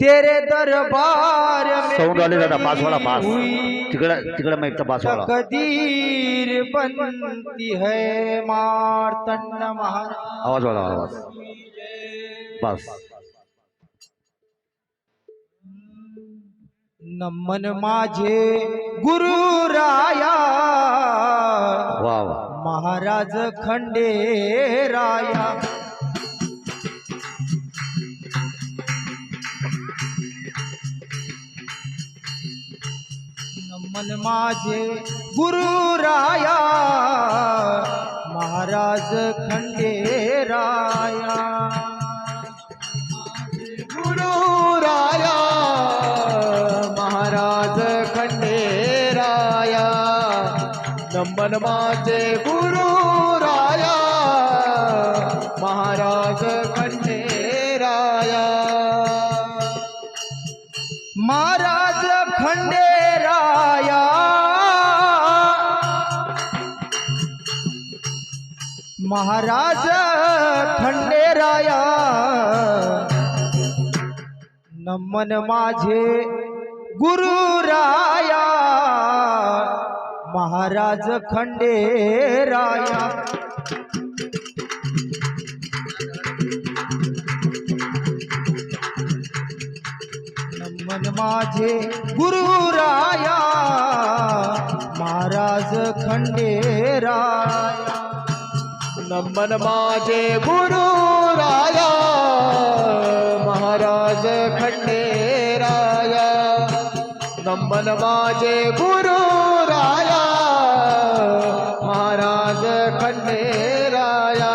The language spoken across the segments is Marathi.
तेरे दरबार में सौंड आले दादा बासवाडा बास। हुई तिकडं तिकडं माहीत बासवाडा तकदीर बनती है मार्तंड महाराज। आवाज वाढा आवाज बस। नमन माझे गुरु राया। वा महाराज खंडेराया। मन माझे गुरु राया. महाराज खंडेराया गुरु राया. महाराज खंडेराया नमन माझे गुरु महाराज खंडेराया नमन माझे गुरु राया। महाराज खंडेराया नमन माझे गुरु राया। महाराज खंडेराया नमन माझे गुरु राया महाराज खंडेराया। नमन माझे गुरु राया महाराज खंडेराया।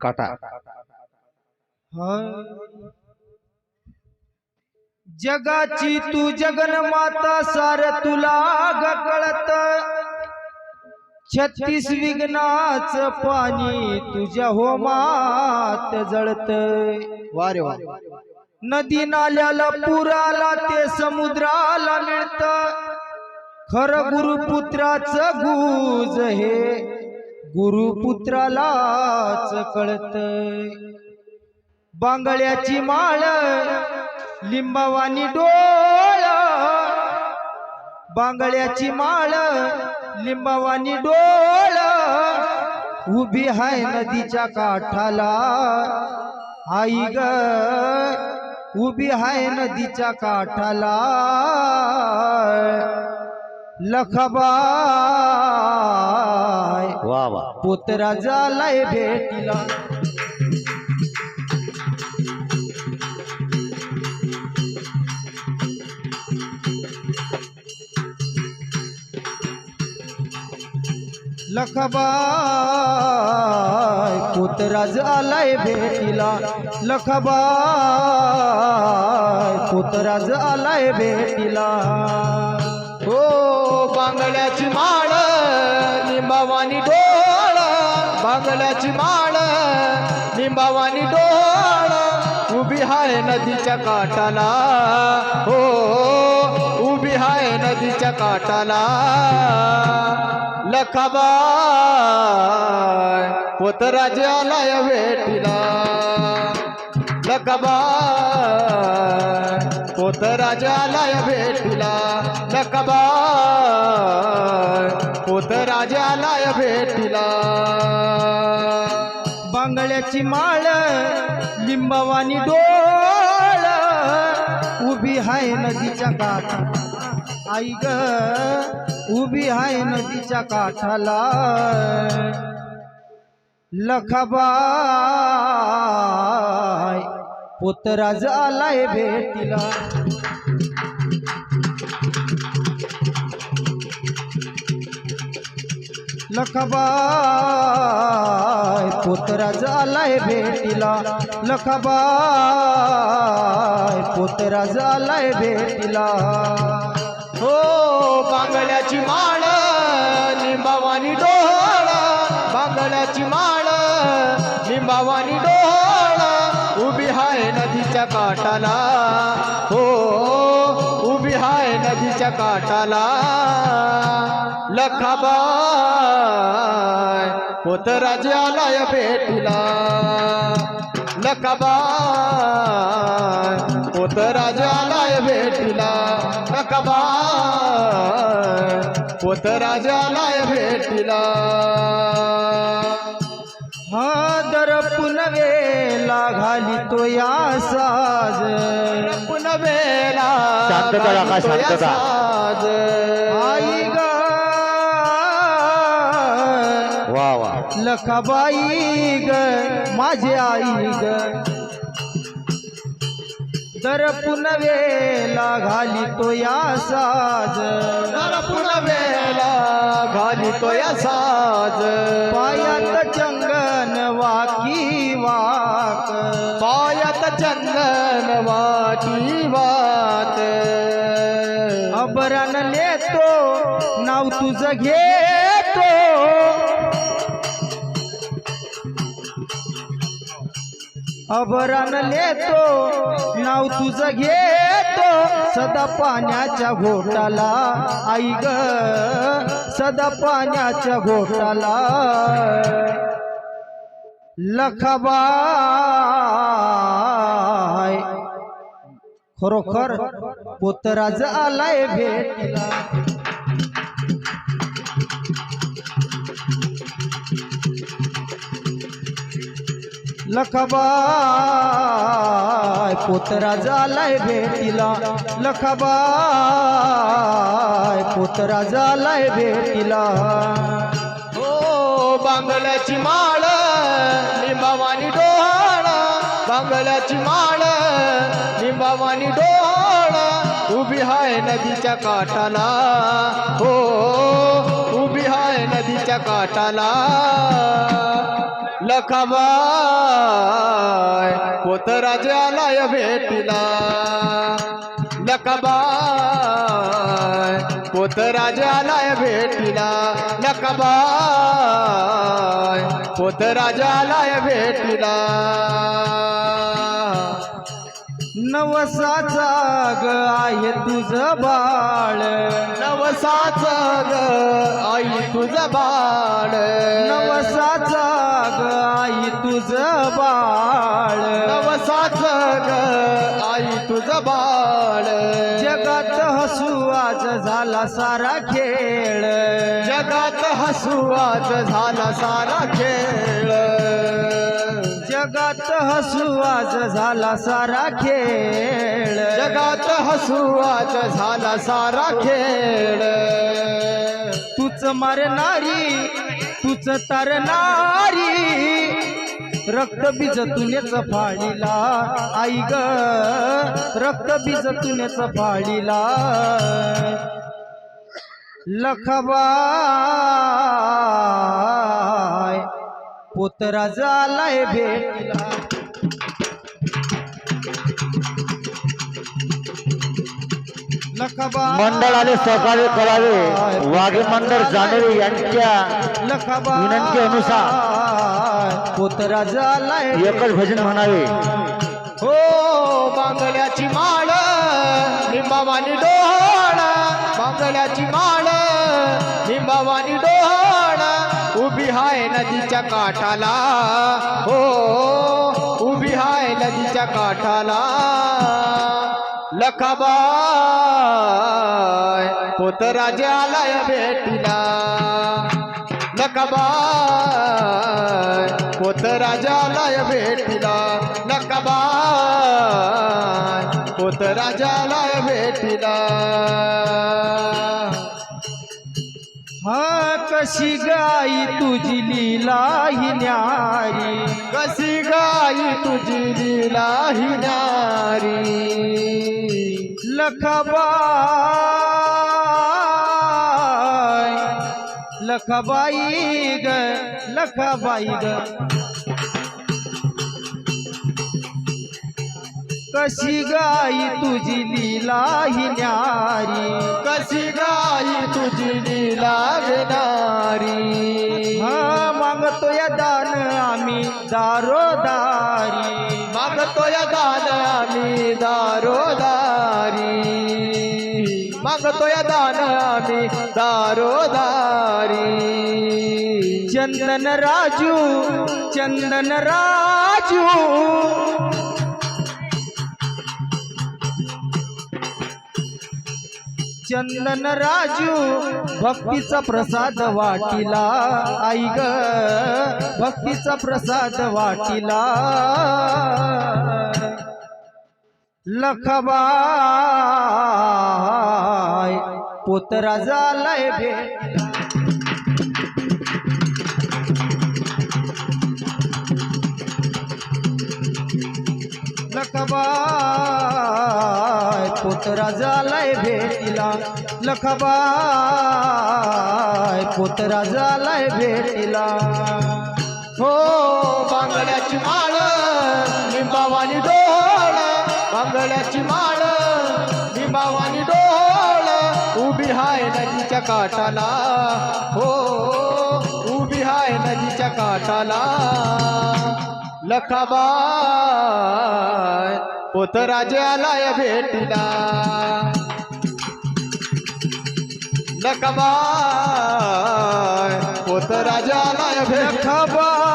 काटा। जगाची तू जगन्माता सार तुला ग कळत. छत्तीस विघ्नाच पाणी तुझ्या होमात जळत. वारे वा नदी नाल्याला पुराला ते समुद्राला मिळत. खर गुरुपुत्राच गुज हे गुरुपुत्रालाच कळत. बांगड्याची माळ लिंबावानी डोळ बांगड्याची माळ लिंबावानी डोळ उभी हाय नदीच्या काठाला. आई ग उभी हाय नदीच्या काठाला. लखबाय वा वा. पोतरा झालाय भेटीला. लखबाय पुतराज आलाय भेटीला. लखबाय पुतराज आलाय भेटीला. हो बांगड्याची माळ निंबावानी डोळ बांगड्याची माळ निंबावानी डोळ उभी हाय नदीच्या काठाला. हो, हो उभी हाय नदीच्या काठाला. लखाबाय पोतराज आलाय भेटीला लखबाय पोतराज आलाय भेटीला लखबाय पोतराज आलाय भेटीला बांगड्याची माळ लिंबावानी डोळ उभी हाय नदीच्या काठा आई ग उभी हाय नदीच्या काठाला. लखबाय पोतराज आलाय भेटीला. लखबाय पोतराज आलाय भेटीला. लखबाय पोतराज आलाय भेटीला. हो बांगड्याची माळ लिंबावानी डोळ बांगड्याची माळ लिंबावानी डोळ उभी हाय नदीच्या काठाला. हो उभी हाय नदीच्या काठाला. लखाबाय पोतराज आलाय भेटीला. लखाबाय पोतराज आलाय आलाय भेटीला. हा दर पुनवेला घाली तो या साज. पुनवेला शांतता राखा, घाली तो या शांतता. साज. आई ग. वा वा. लखाबाई ग माझी आई ग. दर पुनवेला घाली तो या साज. दर पुनवेला घाली तो या साज. पायात चंगन वाकी वाक. पायात चंदन वाकी वात अबरान लेतो नाव तुझं घेतो. अबरान लेतो नाव तुझं घेतो सदा पाण्याच्या घोटाला. आई ग सदा पाण्याच्या घोटाला. लखबा खरोखर पोतराज आलाय भेटला. लखबाय पोतरा झालाय भेटीला. लखबाय पोतरा झालाय भेटीला. हो बांगल्याची माळ लिंबावानी डोहाळ. बांगल्याची माळ लिंबावानी डोहाळ. उभी हाय नदीच्या काठाला. हो उभी हाय नदीच्या काठाला. लखाबाय पोत आलाय भेटीला. लखाबाय पोत आलाय भेटीला. लखाबाय पोत आलाय भेटीला. नवसाचा ग आहे तुझं बाळ. नवसाचा ग आई तुझं बाळ. नवसाचा ग आई तुझं बाळ. नवसाचा ग आई तुझं बाळ. जगात हसू आज झाला सारा खेळ. जगात हसू आज झाला सारा खेळ. जगात हसू आज झाला सारा खेळ. जगात हसू आज झाला सारा खेळ. तूच मारणारी तूच तरणारी रक्त बीज तुनेच फाळीला आई ग रक्त बीज तुनेच फाळीला लखबाय पोतरा झालाय भेटीला. लखबा. मंडळाने सहकार्य करावे. वाघे मंडळ जाणवे यांच्या लखबा. विनंतीनुसार पोतरा झालाय एकच भजन म्हणावे. हो बांगड्याची माळ लिंबावानी डोहाळ. बांगड्याची माळ लिंबावानी डोहाळ. उभी हाय नदीच्या काठाला. हो उभी हाय नदीच्या काठाला. लखाबाय पोतराजे आलाय भेटीला. नकबाय पोतराजालाय भेटीला. नकबाय पोतराजालाय भेटीला. कशी गाई तुझी लीला ही न्यारी? कशी गाई तुझी लीला ही न्यारी? लखबाई लखबाई ग लखबाई ग. कशी गाई तुझी लीला ही न्यारी? कशी गाई तुझी लीला घेणारी हा मागतो या दान आम्ही दारोदारी. मागतो या दान आम्ही दारोदारी. मागतो या दान आम्ही दारोदारी. चंदन राजू चंदन राजू चंदन राजू भक्तीचा प्रसाद वाटिला. आई ग भक्तीचा प्रसाद वाटिला. लखबाय पोतरा झालाय भेट लखबाय पोतरा झालाय भेटीला. लखबाय पोतरा झालाय भेटीला. हो बांगड्याची माळ निंबावानी डोळ. बांगड्याची माळ निंबावानी डोळ. उभी हाय नदीच्या काठाला. हो उभी हाय नदीच्या काठाला. लखाबाय पोत आलाय भेटीला. लखाबाय पोत आलाय भेटबा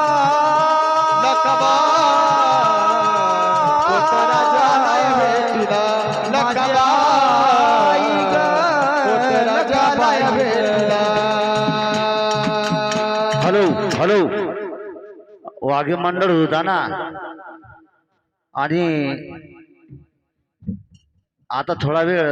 वाघे मंडळ होता ना. आणि आता थोडा वेळ